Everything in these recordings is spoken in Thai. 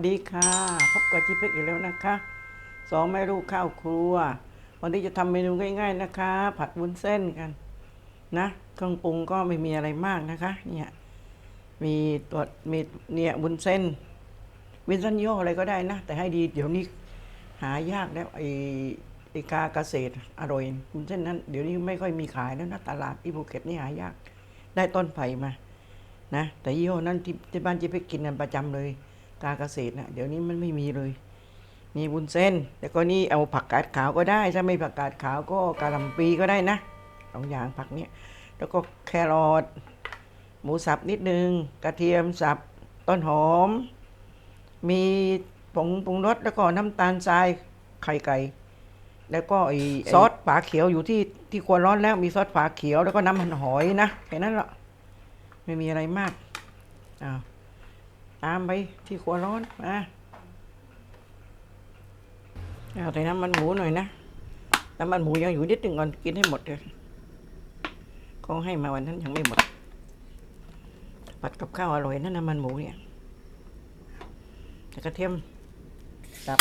สวัสดีค่ะ พบกับจิ๊บเพ็กอีกแล้วนะคะสองแม่ลูกข้าวครัว วันนี้จะทำเมนูง่าย ๆนะคะ ผัดวุ้นเส้นกันนะเครื่องปรุงก็ไม่มีอะไรมากนะคะเนี่ยมีตัวมีเนี่ยวุ้นเส้นวินเส้นย่ออะไรก็ได้นะ แต่ให้ดีเดี๋ยวนี้หายากแล้วไอ้ไอ้กาเกษตรอร่อยวุ้นเส้นนั้นเดี๋ยวนี้ไม่ค่อยมีขายแล้วนะตลาดที่ภูเก็ตนี่หายาก ได้ต้นไผ่มานะแต่ยี่ห้อนั้นที่ที่บ้านเจ๊ไปกินกันประจำเลย กาเกษตรนะเดี๋ยวนี้มันไม่มีเลย มีบุญเส้นแล้วก็นี่เอาผักกาดขาวก็ได้ ถ้าไม่ผักกาดขาวก็กะหล่ำปีก็ได้นะสองอย่างผักเนี้ยแล้วก็แครอทหมูสับนิดนึง กระเทียมสับต้นหอม มีผงปรุงรสแล้วก็น้ำตาลทรายไข่ไก่แล้วก็ไอ้ซอสฝาเขียวอยู่ที่ที่ครัวร้อนแล้วมีซอสฝาเขียวแล้วก็น้ำมันหอยนะแค่นั้นแหละไม่มีอะไรมากอ้าว ตามไปที่ครัวร้อนมาเอาใส่น้ำมันหมูหน่อยนะน้ำมันหมูยังอยู่นิดหนึ่งก่อนกินให้หมดเลยเขาให้มาวันนั้นยังไม่หมด ผัดกับข้าวอร่อยนะน้ำมันหมูเนี่ยแต่กระเทียมตับ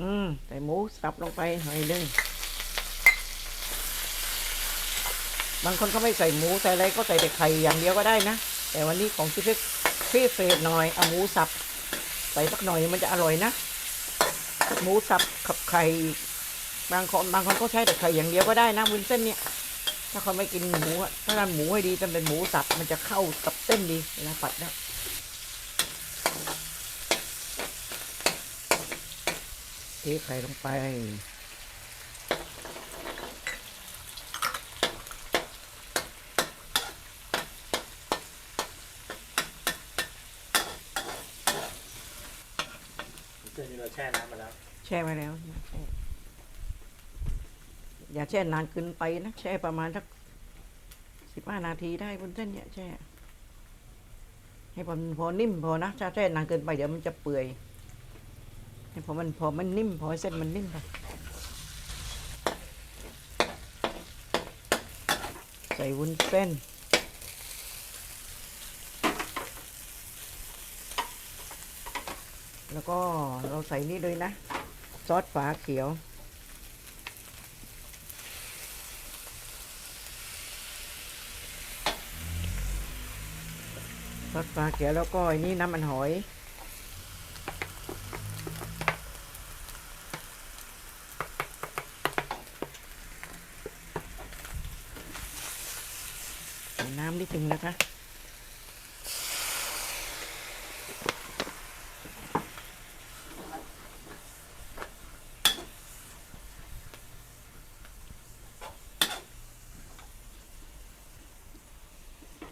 อืมใส่ับลงไปหน่อยหนึงบางคนก็ไม่ใส่หมูใส่อะไรก็ใส่แต่ไข่อย่างเดียวก็ได้นะ แต่วันนี้ของที่เพ็กพิเศษหน่อยเอาหมูสับ ใส่สักหน่อยมันจะอร่อยนะ หมูสับกับไข่บางคนบางคนก็ใช้แต่ไข่อย่างเดียวก็ได้นะวุ้นเส้นเนี่ย ถ้าเขาไม่กินหมูถ้าทำหมูให้ดีต้องเป็นหมูสับมันจะเข้ากับเส้นดีเวลาผัดนะ เทไข่ลงไปเส้นนี้เราแช่น้ำมาแล้วแช่ไว้แล้วอย่าแช่อย่าแช่นานเกินไปนะแช่ประมาณสักสิบห้านาทีได้บนเส้นเนี่ยแช่ ให้พอพอนิ่มพอนะถ้าแช่นานเกินไปเดี๋ยวมันจะเปื่อย พอมันพอมันนิ่มพอเส้นมันนิ่มไปใส่วุ้นเส้นแล้วก็เราใส่นี่เลยนะ ซอสฝาเขียว ซอสฝาเขียวแล้วก็อันนี้น้ำมันหอย น้ำนิดนึงนะคะ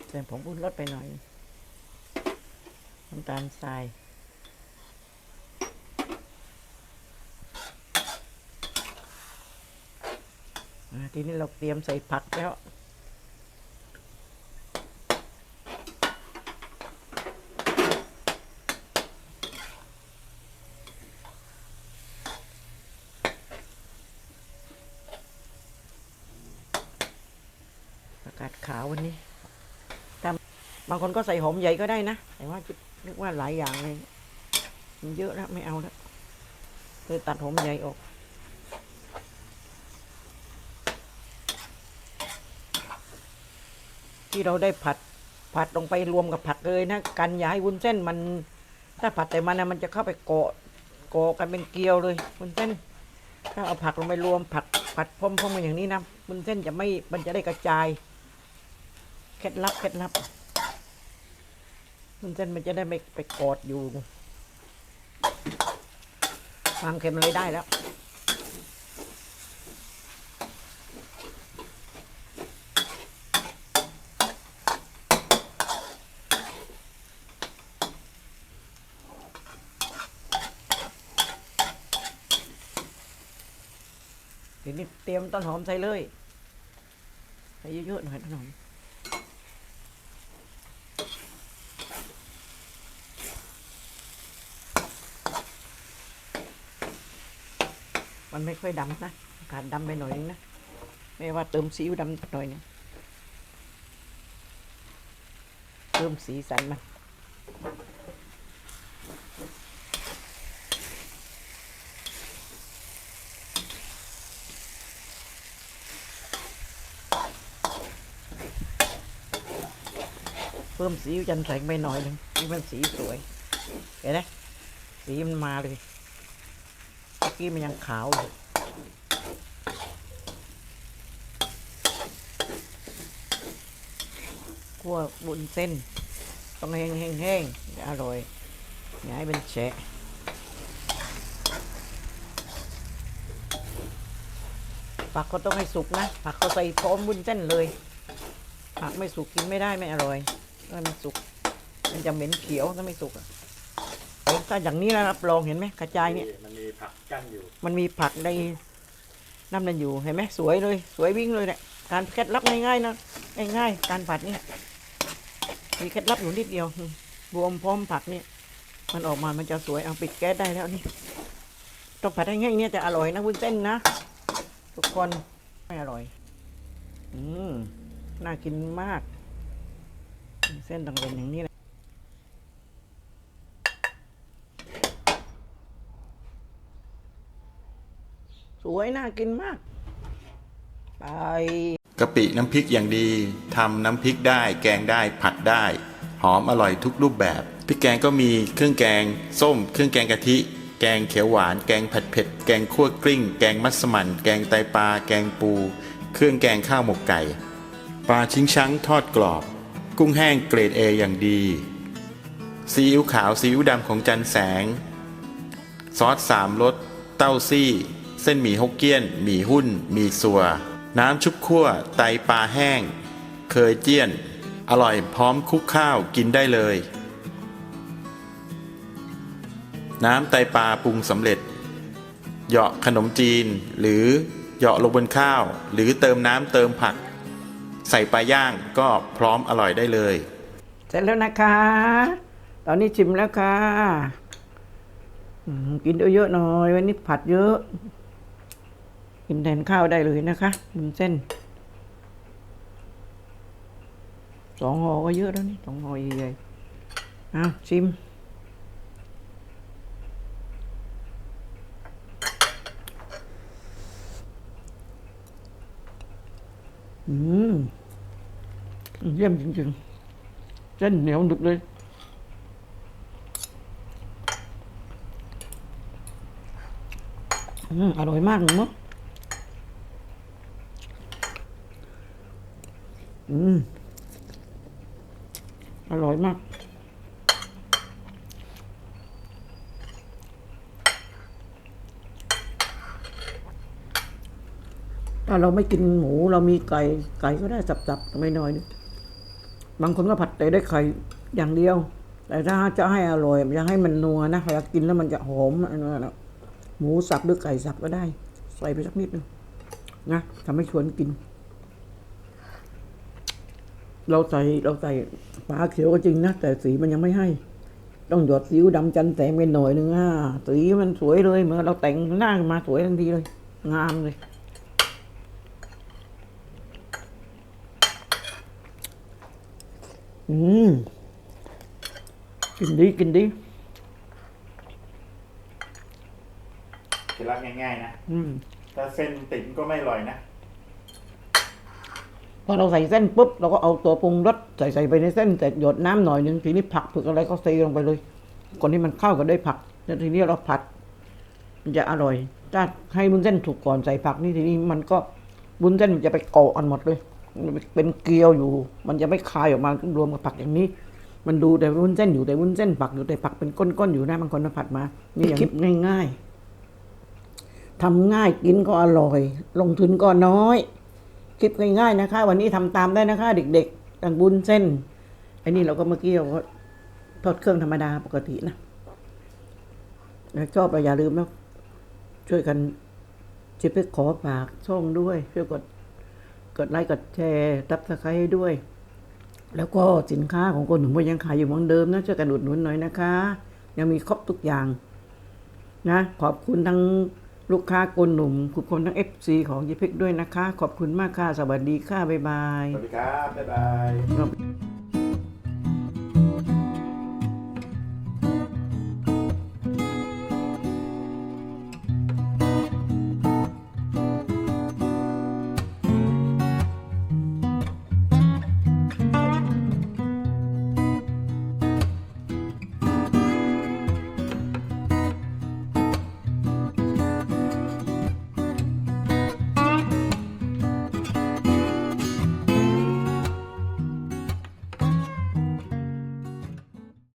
ใส่ผงปรุงรสไปหน่อยน้ำตาลทรายทีนี้เราเตรียมใส่ผักแล้ว ประกาศขาววันนี้บางคนก็ใส่หอมใหญ่ก็ได้นะ แต่ว่าคิดนึกว่าหลายอย่างเลย มันเยอะแล้วไม่เอาแล้วเลยตัดหอมใหญ่ออก ที่เราได้ผัด ผัดลงไปรวมกับผักเลยนะกันอย่าให้วุ้นเส้นมัน ถ้าผัดแต่มันนะมันจะเข้าไปเกาะเกาะกันเป็นเกลียวเลยวุ้นเส้น ถ้าเอาผักลงไปรวมผัดผัดพร้อมๆกันอย่างนี้นะวุ้นเส้นจะไม่มันจะได้กระจาย เคล็ดลับเคล็ดลับมันเส้นมันจะได้ไม่ไปกอดอยู่ความเค็มเลยได้แล้วทีนี้เตรียมต้นหอมใส่เลย ใส่เยอะๆหน่อยต้นหอม มันไม่ค่อยดำนะขาดดำไปหน่อยนึงนะไม่ว่าเติมซีอิ๊วดำหน่อยนึงเพิ่มสีสันมันเพิ่มสีจันแสงไปหน่อยหนึ่งนี่มันสีสวย เห็นไหมสีมันมาเลย กี้มันยังขาวอยู่คั่วบุนเส้น ต้องแห้งแห้งแห้งๆอร่อยอย่าให้เป็นแฉะผักก็ต้องให้สุกนะ ผักก็ใส่พร้อมบุนเส้นเลย ผักไม่สุกกินไม่ได้ไม่อร่อยถ้ามันสุก มันจะเหม็นเขียวถ้าไม่สุกอะ ถ้าอย่างนี้นะรับรองเห็นไหมกระจายเนี่ยมันมีผักกั้นอยู่ มันมีผักในน้ำนั่นอยู่เห็นไหมสวยเลย สวยวิ่งเลยเนี่ยการเคล็ดลับง่ายๆนะง่ายๆการผัดเนี่ยมีเคล็ดลับอยู่นิดเดียวอืมรวมพร้อมผักเนี่ยมันออกมามันจะสวยเอาปิดแก๊สได้แล้วนี่ต้องผัดให้แห้งเนี่ยจะอร่อยนะวุ้นเส้นนะทุกคนไม่อร่อย อืมน่ากินมากวุ้นเส้นต้องเป็นอย่างนี้แหละส วยน่ากินมาก ไปกะปิน้ำพริกอย่างดีทำน้ำพริกได้ แกงได้ผัดได้ หอมอร่อยทุกรูปแบบพริกแกงก็มีเครื่องแกง ส้ม เครื่องแกงกะทิ แกงเขียวหวาน แกงผัดเผ็ด แกงคั่วกลิ้ง แกงมัสมั่น แกงไตปลา แกงปู เครื่องแกงข้าวหมกไก่ ปลาชิงช้างทอดกรอบ กุ้งแห้งเกรดเออย่างดีซีอิ๊วขาวซีอิ๊วดำของจันแสง ซอสสามรสเต้าซี่ เส้นหมี่ฮกเกี้ยน หมี่หุ้น หมี่สัว น้ำชุบคั่ว ไตปลาแห้ง เคยเจี้ยน อร่อยพร้อมคุกข้าวกินได้เลย น้ำไตปลาปรุงสำเร็จ เหยาะขนมจีน หรือเหยาะลงบนข้าว หรือเติมน้ำเติมผัก ใส่ปลาย่างก็พร้อมอร่อยได้เลย เสร็จแล้วนะคะ ตอนนี้ชิมแล้วค่ะอืมกินเยอะๆหน่อย วันนี้ผัดเยอะ กินแทนข้าวได้เลยนะคะมุนเส้นสองห่อก็เยอะแล้วนี่สองห่อใหญ่ๆอ้าวชิมอืมเยี่ยมจริงๆเส้นเหนียวหนึบเลยอืมอร่อยมากเลยมั้ง อืม อร่อยมาก ถ้าเราไม่กินหมูเรามีไก่ ไก่ก็ได้สับๆไปหน่อยนึงบางคนก็ผัดแต่ได้ไข่อย่างเดียว แต่ถ้าจะให้อร่อยอยากให้มันนัวนะเวลากินแล้วมันจะหอมอันนั้นนะหมูสับหรือไก่สับก็ได้ ใส่ไปสักนิดนึงนะทำให้ชวนกิน เราใส่เราใส่ปลาเขียวก็จริงนะ แต่สีมันยังไม่ให้ ต้องหยดซีอิ๊วดำจันแสงไปหน่อยนึงอะสีมันสวยเลยเหมื่อนเราแต่งหน้ามาสวยทันทีเลย งามเลย อืม กินดีกินดีเคล็ดลับง่ายๆนะ อืม ถ้าเส้นติ่มก็ไม่อร่อยนะ พอเราใส่เส้นปุ๊บเราก็เอาตัวปรุงรสใส่ใส่ไปในเส้นแต่หยดน้ำหน่อยหนึงทีนี้ผักผึกอะไรก็เซลงไปเลยก่อนที่มันเข้ากันด้วยผักแล้วทีนี้เราผัด มันจะอร่อย ถ้าให้บุญเส้นถูกก่อนใส่ผักนี่ทีนี้มันก็บุญเส้นมันจะไปเกาะกันหมดเลยมันเป็นเกลียวอยู่ มันจะไม่คายออกมารวมกับผักอย่างนี้ มันดูแต่วุ้นเส้นอยู่แต่วุ้นเส้นผักอยู่แต่ผักเป็นก้นๆอยู่นะบางคนมาผัดมานี่คลิปง่ายๆทำง่ายกินก็อร่อย ลงทุนก็น้อย คลิปง่ายๆนะคะ วันนี้ทำตามได้นะคะ เด็กๆต่างบุญเส้นไอ้นี่เราก็เมื่อกี้เราก็ทอดเครื่องธรรมดาปกตินะแล้วชอบเราอย่าลืมนะช่วยกันชิปไปขอฝากช่องด้วยช่วยกดกดไลค์กดแชร์ตับสไครต์ด้วย แล้วก็สินค้าของคนหนุ่มก็ยังขายอยู่เหมือนเดิมนะช่วยกันอุดหนุนหน่อยนะคะ ยังมีครบทุกอย่าง นะ ขอบคุณทั้ง ลูกค้าโกนหนุ่มคุณคนทั้ง FC ของยิพิกด้วยนะคะ ขอบคุณมากค่ะ สวัสดีค่ะ บ๊ายบาย สวัสดีครับ บ๊ายบายครับ